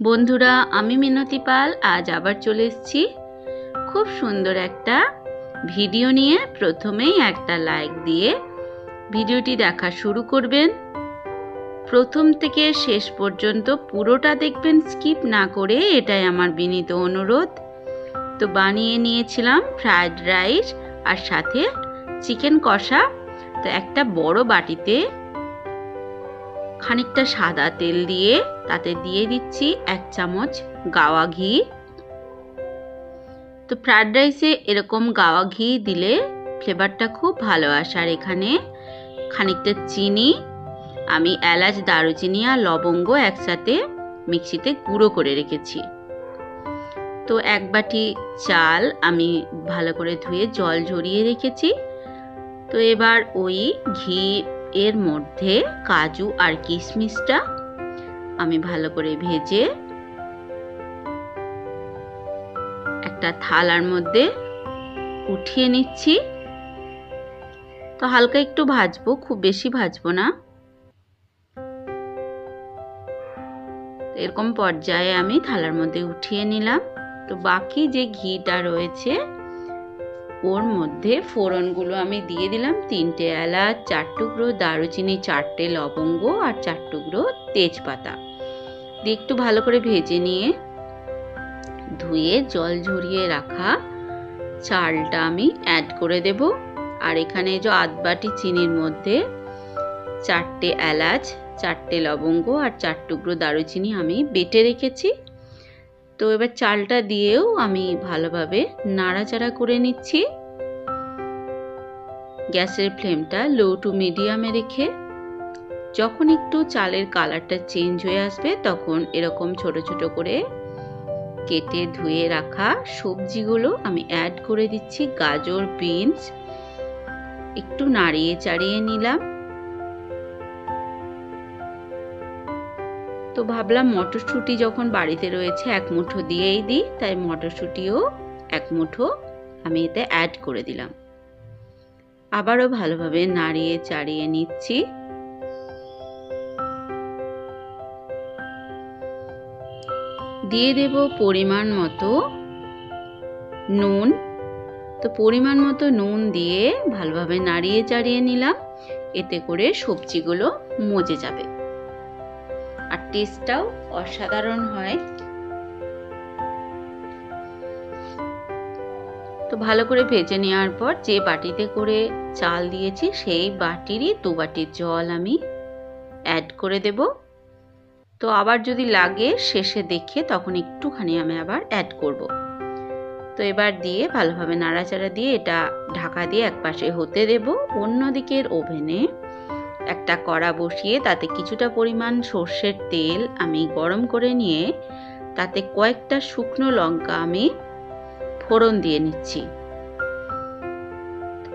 বন্ধুরা, আমি মিনতি পাল, আজ আবার চলে এসেছি খুব সুন্দর একটা ভিডিও নিয়ে। প্রথমেই একটা লাইক দিয়ে ভিডিওটি দেখা শুরু করবেন। প্রথম থেকে শেষ পর্যন্ত পুরোটা দেখবেন, স্কিপ না করে। এটাই আমার বিনীত অনুরোধ। তো বানিয়ে নিয়েছিলাম ফ্রায়েড রাইস আর সাথে চিকেন কষা। তো একটা বড় বাটিতে খানিকটা সাদা তেল দিয়ে তাতে দিয়ে দিচ্ছি এক চামচ গাওয়া ঘি। তো ফ্রায়েড রাইসে এরকম গাওয়া ঘি দিলে ফ্লেভারটা খুব ভালো আসে। আর এখানে খানিকটা চিনি, আমি এলাচ, দারুচিনি আর লবঙ্গ একসাথে মিক্সিতে গুঁড়ো করে রেখেছি। তো এক বাটি চাল আমি ভালো করে ধুয়ে জল ঝরিয়ে রেখেছি। তো এবার ওই ঘি এর মধ্যে কাজু আর কিশমিশটা আমি ভালো করে ভেজে একটা থালার মধ্যে উঠিয়ে নিচ্ছি। তো হালকা একটু ভাজবো, খুব বেশি ভাজবো না। এরকম পর্যায়ে আমি থালার মধ্যে উঠিয়ে নিলাম। তো বাকি যে ঘিটা রয়েছে ওর মধ্যে ফোড়নগুলো আমি দিয়ে দিলাম। তিনটে এলাচ, চার টুকরো দারুচিনি, চারটে লবঙ্গ আর চার টুকরো তেজপাতা। দিয়ে একটু ভালো করে ভেজে নিয়ে ধুয়ে জল ঝরিয়ে রাখা চালটা আমি অ্যাড করে দেব। আর এখানে যে আধ বাটি চিনির মধ্যে চারটে এলাচ, চারটে লবঙ্গ আর চার টুকরো দারুচিনি আমি বেটে রেখেছি। তো এবার চালটা দিয়েও আমি ভালোভাবে নাড়াচাড়া করে নিচ্ছি। গ্যাসের ফ্লেমটা লো টু মিডিয়ামে রেখে যখন একটু চালের কালারটা চেঞ্জ হয়ে আসবে তখন এরকম ছোট ছোট করে কেটে ধুয়ে রাখা সবজিগুলো আমি অ্যাড করে দিচ্ছি। গাজর বিনস একটু নাড়িয়ে চাড়িয়ে নিলাম। তো ভাবলাম মটরশুঁটি যখন বাড়িতে রয়েছে এক মুঠো দিয়েই দিই, তাই মটরশুঁটিও এক মুঠো আমি এতে অ্যাড করে দিলাম। আবারও ভালোভাবে নাড়িয়ে চাড়িয়ে নিচ্ছি। দিয়ে দেব পরিমাণ মতো নুন। তো পরিমাণ মতো নুন দিয়ে ভালোভাবে নাড়িয়ে চাড়িয়ে নিলাম। এতে করে সবজিগুলো মজে যাবে। টেস্টটাও অসাধারণ হয়। তো ভালো করে ভেজে নেওয়ার পর যে বাটিতে করে চাল দিয়েছি, সেই বাটিরই দু বাটি জল আমি অ্যাড করে দেব। তো আবার যদি লাগে শেষে দেখে, তখন একটুখানি আমি আবার অ্যাড করব। তো এবার দিয়ে ভালোভাবে নাড়াচাড়া দিয়ে এটা ঢাকা দিয়ে একপাশে হতে দেব। অন্যদিকের ওভেনে একটা কড়া বসিয়ে তাতে কিছুটা পরিমাণ সর্ষের তেল আমি গরম করে নিয়ে তাতে কয়েকটা শুকনো লঙ্কা আমি ফোড়ন দিয়ে নিচ্ছি।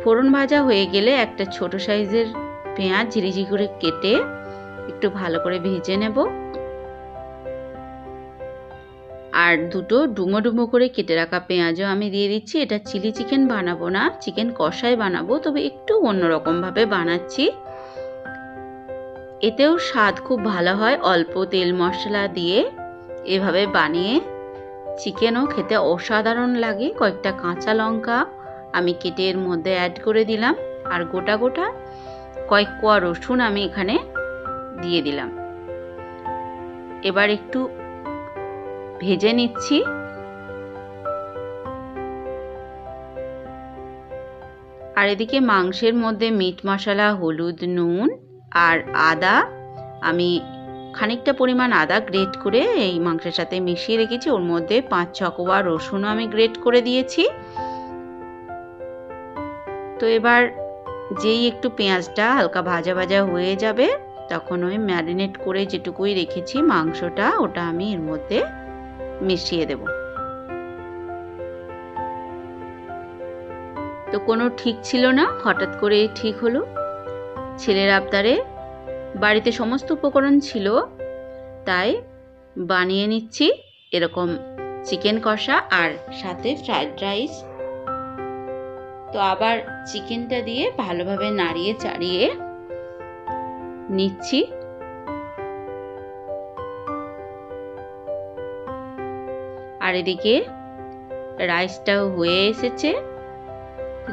ফোড়ন ভাজা হয়ে গেলে একটা ছোট সাইজের পেঁয়াজ ঝিরিঝি করে কেটে একটু ভালো করে ভেজে নেব। আর দুটো ডুমো ডুমো করে কেটে রাখা পেঁয়াজও আমি দিয়ে দিচ্ছি। এটা চিলি চিকেন বানাবো না, চিকেন কষাই বানাবো, তবে একটু অন্যরকমভাবে বানাচ্ছি। এতেও স্বাদ খুব ভালো হয় অল্প তেল মশলা দিয়ে। এভাবে বানিয়ে চিকেনও খেতে অসাধারণ লাগে। কয়েকটা কাঁচা লঙ্কা আমি কেটে এর মধ্যে অ্যাড করে দিলাম। আর গোটা গোটা কয়েক কোয়া রসুন আমি এখানে দিয়ে দিলাম। এবার একটু ভেজে নিচ্ছি। আর এদিকে মাংসের মধ্যে মিট মশলা, হলুদ, নুন আর আদা, আমি খানিকটা পরিমাণ আদা গ্রেট করে এই মাংসের সাথে মিশিয়ে রেখেছি। ওর মধ্যে পাঁচ ছ কোয়া রসুনও আমি গ্রেট করে দিয়েছি। তো এবার যেই একটু পেঁয়াজটা হালকা ভাজা ভাজা হয়ে যাবে, তখন ওই ম্যারিনেট করে যেটুকুই রেখেছি মাংসটা, ওটা আমি এর মধ্যে মিশিয়ে দেব। তো কোনো ঠিক ছিল না? হঠাৎ করে ঠিক হলো? ছেলের আবদারে বাড়িতে সমস্ত উপকরণ ছিল, তাই বানিয়ে নিচ্ছি এরকম চিকেন কষা আর সাথে ফ্রাইড রাইস। তো আবার চিকেনটা দিয়ে ভালোভাবে নাড়িয়ে চাড়িয়ে নিচ্ছি। আর এদিকে রাইসটাও হয়ে এসেছে।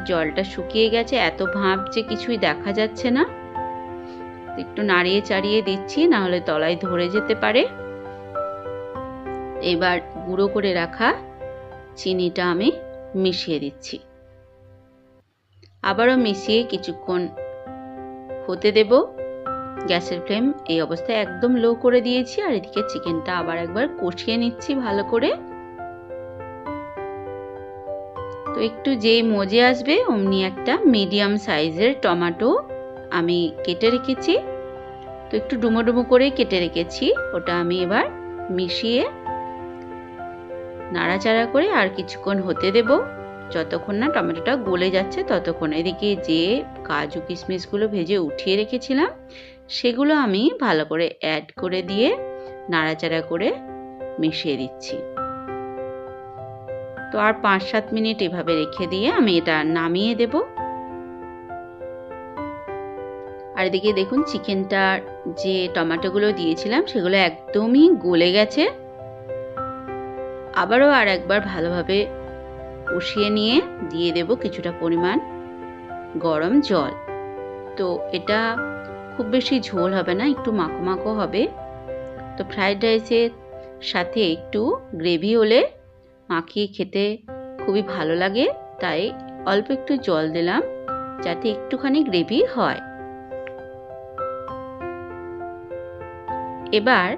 জলটা শুকিয়ে গেছে, এত ভাঁপ যে কিছুই দেখা যাচ্ছে না। একটু নাড়িয়ে চাড়িয়ে দিচ্ছি না হলে তলায় ধরে যেতে পারে। এবার গুঁড়ো করে রাখা চিনিটা আমি মিশিয়ে দিচ্ছি। আবারও মিশিয়ে কিছুক্ষণ হতে দেব। গ্যাসের ফ্লেম এই অবস্থায় একদম লো করে দিয়েছি, আর এদিকে চিকেনটা আবার একবার কষিয়ে নিচ্ছি ভালো করে। একটু যেই মজে আসবে, অমনি একটা মিডিয়াম সাইজের টমেটো আমি কেটে রেখেছি। তো একটু ডুমো ডুমো করে কেটে রেখেছি, ওটা আমি এবার মিশিয়ে নাড়াচাড়া করে আর কিছুক্ষণ হতে দেব। যতক্ষণ না টমেটোটা গলে যাচ্ছে, ততক্ষণ এদিকে যে কাজু কিশমিশগুলো ভেজে উঠিয়ে রেখেছিলাম, সেগুলো আমি ভালো করে অ্যাড করে দিয়ে নাড়াচাড়া করে মিশিয়ে দিচ্ছি। তো আর পাঁচ সাত মিনিট এভাবে রেখে দিয়ে আমি এটা নামিয়ে দেব। আর এদিকে দেখুন চিকেনটার যে টমেটোগুলো দিয়েছিলাম সেগুলো একদমই গলে গেছে। আবারও আর একবার ভালোভাবে কষিয়ে নিয়ে দিয়ে দেব কিছুটা পরিমাণ গরম জল। তো এটা খুব বেশি ঝোল হবে না, একটু মাখো মাখো হবে। তো ফ্রাইড রাইসের সাথে একটু গ্রেভি হলে মাখিয়ে খেতে খুবই ভালো লাগে, তাই অল্প একটু জল দিলাম যাতে একটুখানি গ্রেভি হয়। এবার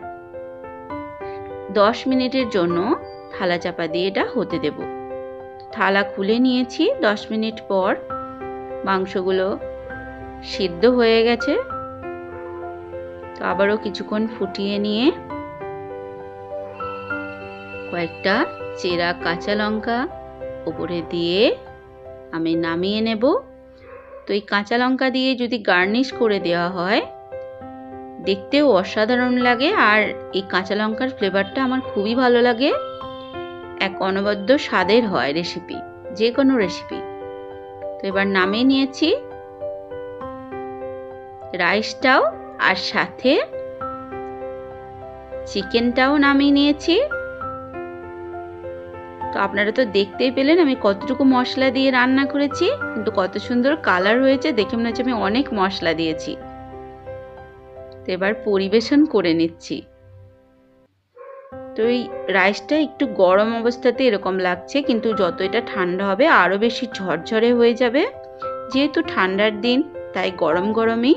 দশ মিনিটের জন্য থালা চাপা দিয়ে এটা হতে দেব। থালা খুলে নিয়েছি, দশ মিনিট পর মাংসগুলো সিদ্ধ হয়ে গেছে। তো আবারও কিছুক্ষণ ফুটিয়ে নিয়ে কয়েকটা চেরা কাঁচা লঙ্কা উপরে দিয়ে আমি নামিয়ে নেব। তো এই কাঁচা লঙ্কা দিয়ে যদি গার্নিশ করে দেওয়া হয়, দেখতেও অসাধারণ লাগে আর এই কাঁচা লঙ্কার ফ্লেভারটা আমার খুবই ভালো লাগে। এক অনবদ্য স্বাদের হয় রেসিপি, যে কোনো রেসিপি। তো এবার নামিয়ে নিয়েছি। রাইসটাও আর সাথে চিকেনটাও নামিয়ে নিয়েছি। তো আপনারা তো দেখতেই পেলেন আমি কতটুকু মশলা দিয়ে রান্না করেছি, কিন্তু কত সুন্দর কালার হয়েছে, দেখে মনে হচ্ছে আমি অনেক মশলা দিয়েছি। তো এবার পরিবেশন করে নিচ্ছি। তো এই রাইসটা একটু গরম অবস্থাতে এরকম লাগছে, কিন্তু যত এটা ঠান্ডা হবে আরও বেশি ঝরঝরে হয়ে যাবে। যেহেতু ঠান্ডার দিন, তাই গরম গরমই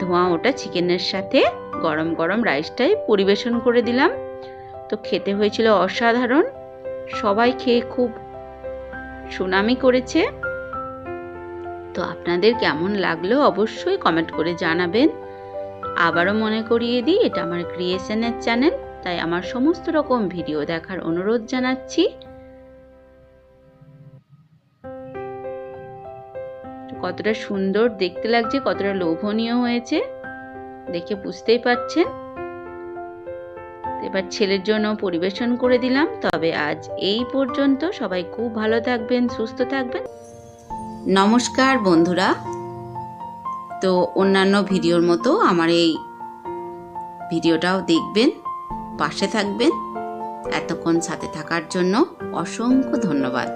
ধোঁয়া ওটা চিকেনের সাথে গরম গরম রাইসটাই পরিবেশন করে দিলাম। তো খেতে হয়েছিল অসাধারণ। সবাই খেয়ে খুব সুনামি করেছে। তো আপনাদের কেমন লাগল অবশ্যই কমেন্ট করে জানাবেন। আবারও মনে করিয়ে দিই, এটা আমার ক্রিয়েশনের চ্যানেল তাই আমার সমস্ত রকম ভিডিও দেখার অনুরোধ জানাচ্ছি। কতটা সুন্দর, দেখতে লাগছে, কতটা লোভনীয় হয়েছে, দেখে বুঝতেই পারছেন। এবার ছেলের জন্য পরিবেশন করে দিলাম। তবে আজ এই পর্যন্ত সবাই খুব ভালো থাকবেন, সুস্থ থাকবেন। নমস্কার বন্ধুরা। তো অন্যান্য ভিডিওর মতো আমার এই ভিডিওটাও দেখবেন, পাশে থাকবেন। এতক্ষণ সাথে থাকার জন্য অসংখ্য ধন্যবাদ।